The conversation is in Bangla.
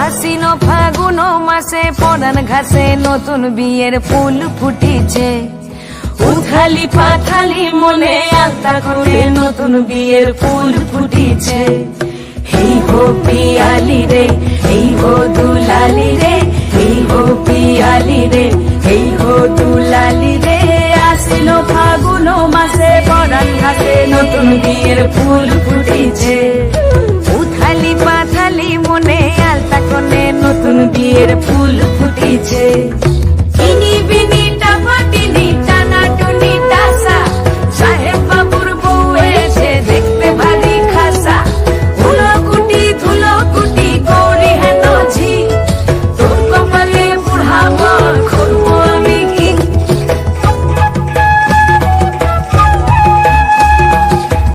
আশ্বিন ফাগুন মাসে পরান ঘাসে নতুন বিয়ের ফুল ফুটিছে। উথালি পাথালি মনে আলতা করে নতুন বিয়ের ফুল ফুটিছে। এই হো পিয়ালি রে, এই হো দুলালি রে, এই হো পিয়ালি রে, এই হো দুলালি রে। আসিল ফাগুন মাসে পরান ঘাসে নতুন বিয়ের ফুল ফুটিছে। উথালি পাথালি মনে ফুল ফুটিছে।